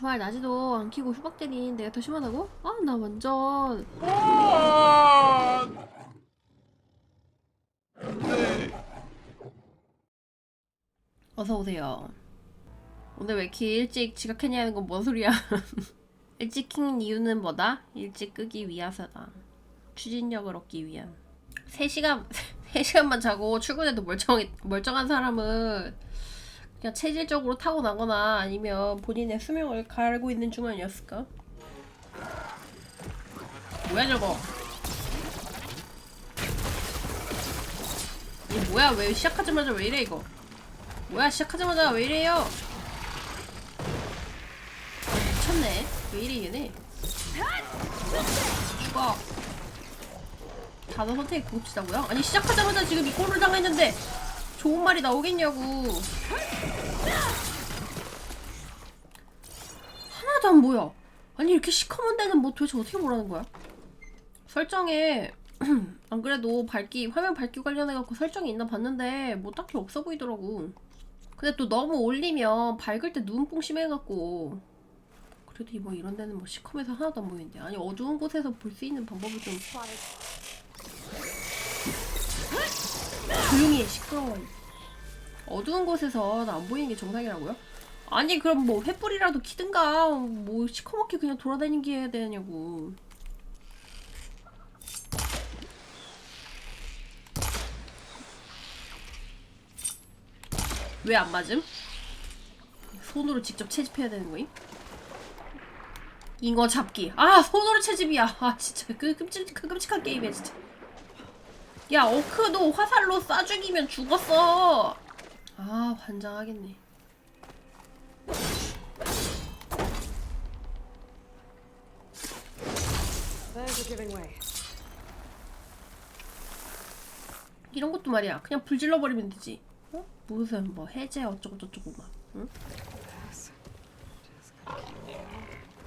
주말 낮에도 안 키고 휴박 때린 내가 더 심하다고? 아 나 완전 어서 오세요. 오늘 왜 이렇게 일찍 지각했냐는 건 뭔 소리야? 일찍 킨 이유는 뭐다? 일찍 끄기 위해서다. 추진력을 얻기 위한. 3시간 3시간만 자고 출근해도 멀쩡 멀쩡한 사람은 그냥 체질적으로 타고나거나 아니면 본인의 수명을 갈고 있는 중 아니었을까? 뭐야 저거? 이 뭐야 왜 시작하자마자 왜 이래 이거? 뭐야 시작하자마자 왜 이래요? 미쳤네 왜 이래 얘네 죽어 단어 선택 고급지다고요? 아니 시작하자마자 지금 이 꼴을 당했는데 좋은 말이 나오겠냐고. 하나도 안 보여. 아니 이렇게 시커먼 데는 뭐 도대체 어떻게 보라는 거야? 설정에 안 그래도 밝기 화면 밝기 관련해 갖고 설정이 있나 봤는데 뭐 딱히 없어 보이더라고. 근데 또 너무 올리면 밝을 때 눈뽕 심해갖고. 그래도 뭐 이런 데는 뭐 시커매서 하나도 안 보이는데. 아니 어두운 곳에서 볼 수 있는 방법을 좀 조용히 해 시끄러워 어두운 곳에서 안 보이는 게 정상이라고요? 아니 그럼 뭐 횃불이라도 키든가 뭐 시커멓게 그냥 돌아다니게 해야 되냐고 왜 안 맞음? 손으로 직접 채집해야 되는 거임? 잉어 잡기. 아 손으로 채집이야. 아 진짜 그 끔찍 그 끔찍한 게임이야 진짜. 야 어크 도 화살로 쏴 죽이면 죽었어. 아 환장하겠네. 이런 것도 말이야. 그냥 불 질러 버리면 되지. 어? 무슨 뭐 해제 어쩌고 저쩌고 막. 응? Yes. Just gotta keep it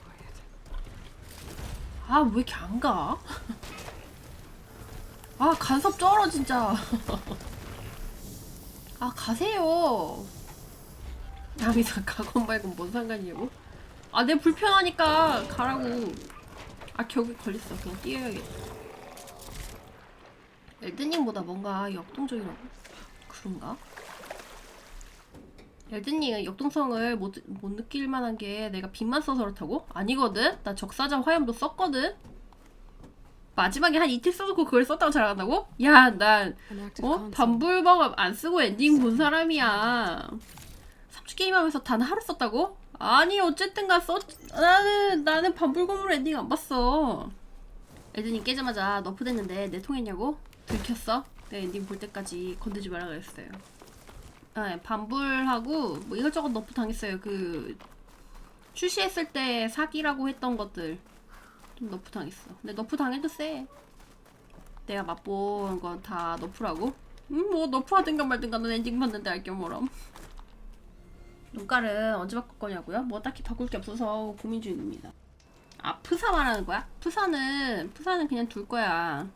quiet. 아왜 이렇게 안 가? 아 간섭 쩔어 진짜. 아 가세요. 남이사 가건 말건 뭔 상관이냐고? 아 내 불편하니까 가라고. 아 격이 걸렸어. 그냥 뛰어야겠다. 엘드님보다 뭔가 역동적이라고? 그런가? 엘든님은 역동성을 못, 못 느낄 만한 게 내가 빛만 써서 그렇다고? 아니거든? 나 적사자 화염도 썼거든? 마지막에 한 이틀 써놓고 그걸 썼다고 자랑한다고? 야, 난, 어? 반불방업 안 쓰고 엔딩 본 사람이야. 3주 게임하면서 단 하루 썼다고? 아니, 어쨌든가 썼, 나는, 나는 반불검으로 엔딩 안 봤어. 엘든님 깨자마자 너프 됐는데 내 통했냐고? 들켰어? 내 엔딩 볼 때까지 건들지 말라 그랬어요. 네, 반불하고 뭐 이것저것 너프 당했어요. 그 출시했을 때 사기라고 했던 것들 좀 너프 당했어. 근데 너프 당해도 쎄. 내가 맛본 건 다 너프라고? 음, 뭐 너프 하든가 말든가 넌 엔딩 봤는데 알게 뭐람. 눈깔은 언제 바꿀 거냐고요? 뭐 딱히 바꿀 게 없어서 고민 중입니다. 아 푸사 말하는 거야? 푸사는 푸사는 그냥 둘 거야.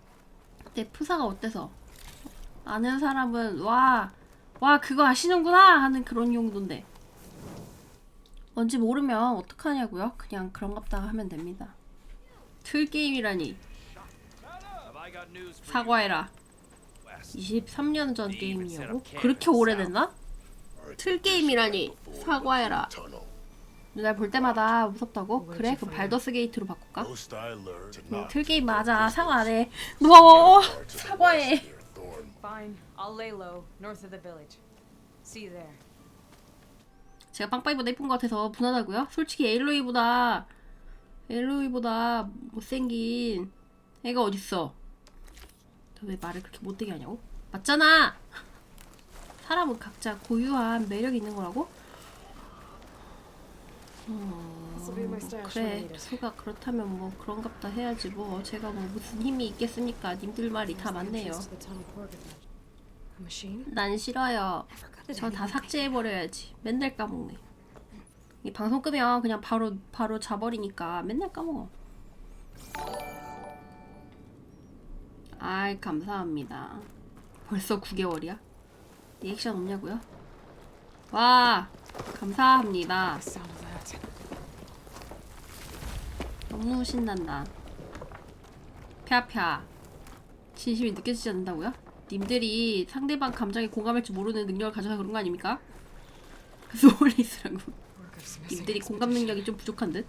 근데 푸사가 어때서? 아는 사람은 와 와 그거 아시는구나 하는 그런 용도인데 뭔지 모르면 어떡하냐고요? 그냥 그런갑다 하면 됩니다. 틀 게임이라니 사과해라. 23년 전 게임이냐고? 그렇게 오래됐나? 틀 게임이라니 사과해라. 날 볼 때마다 무섭다고? 그래? 그럼 발더스 게이트로 바꿀까? Most I learned to 응, not 틀 게임 맞아. 사과 안 해. 너 사과해. 제가 빵빵이보다 예쁜 것 같아서 분하다고요? 솔직히 에일로이보다 에일로이보다 못생긴 애가 어딨어? 너 왜 말을 그렇게 못되게 하냐고? 맞잖아. 사람은 각자 고유한 매력이 있는 거라고? I 그래. 수가 그렇다면 뭐 그런갑다 해야지 뭐 제가 뭐 무슨 힘이 있겠습니까? 님들 말이 다 맞네요. 난 싫어요. 저다 anyone 삭제해 버려야지. 맨날 까먹네. 이 방송 끄면 그냥 바로 바로 자버리니까 맨날 까먹어. 아이 감사합니다. 벌써 9개월이야? 리액션 없냐고요? 와 감사합니다. 너무 신난다. 펴펴. 진심이 느껴지지 않는다고요? 님들이 상대방 감정에 공감할 줄 모르는 능력을 가져서 그런 거 아닙니까? 소울리스라고. 님들이 공감 능력이 좀 부족한 듯?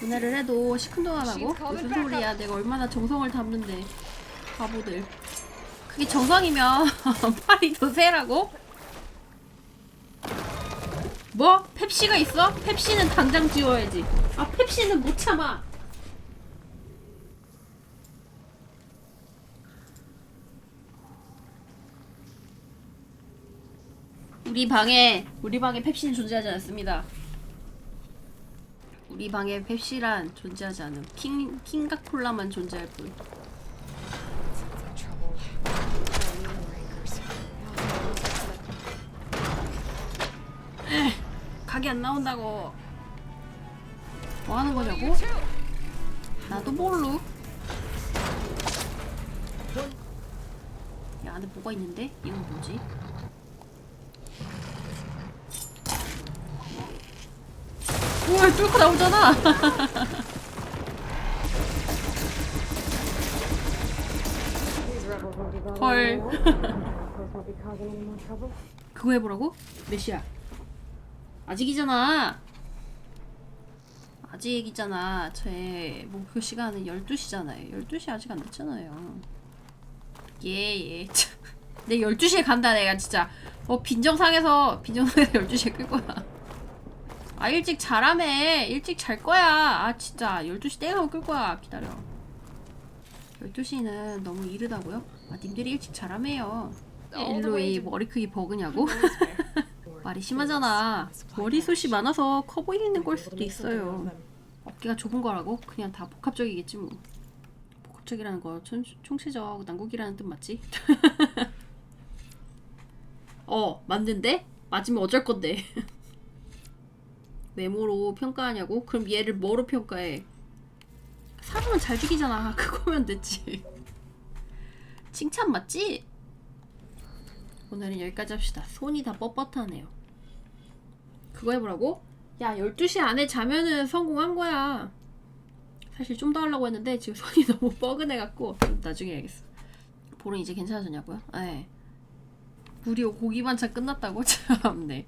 전화를 해도 시큰둥하다고? 무슨 소리야? 내가 얼마나 정성을 담는데. 바보들. 그게 정성이면 팔이 더 세라고? 뭐? 펩시가 있어? 펩시는 당장 지워야지. 아, 펩시는 못 참아. 우리 방에 우리 방에 펩시는 존재하지 않습니다. 우리 방에 펩시란 존재하지 않음. 킹 킹과 콜라만 존재할 뿐. Anchors. 각이 안 나온다고. 뭐 하는 거냐고? 나도 모르. 야 안에 뭐가 있는데? 이건 뭐지? 우와 뚫고 나오잖아. 헐. 그거 해보라고? 몇 시야? 아직이잖아. 아직이잖아. 제 목표 시간은 12시잖아요. 12시 아직 안 됐잖아요. 예, 예. 참. 내 12시에 간다, 내가 진짜. 어, 빈정상에서, 빈정상에서 12시에 끌 거야. 아, 일찍 자라며. 일찍 잘 거야. 아, 진짜. 12시 땡 하고 끌 거야. 기다려. 12시는 너무 이르다고요? 아, 님들이 일찍 자라매요. 일로 이 머리 크기 버그냐고? 말이 심하잖아. 머리숱이 많아서 커 보이는 걸 수도 있어요. 어깨가 좁은 거라고? 그냥 다 복합적이겠지 뭐. 복합적이라는 거 총, 총체적 난국이라는 뜻 맞지? 어 맞는데? 맞으면 어쩔 건데? 외모로 평가하냐고? 그럼 얘를 뭐로 평가해? 사람은 잘 죽이잖아. 그거면 됐지. 칭찬 맞지? 오늘은 여기까지 합시다. 손이 다 뻣뻣하네요. 그거 해보라고? 야, 12시 안에 자면은 성공한 거야. 사실 좀 더 하려고 했는데 지금 손이 너무 뻐근해갖고 좀 나중에 해야겠어. 볼은 이제 괜찮아졌냐고요? 네. 무려 고기 반찬 끝났다고? 참네.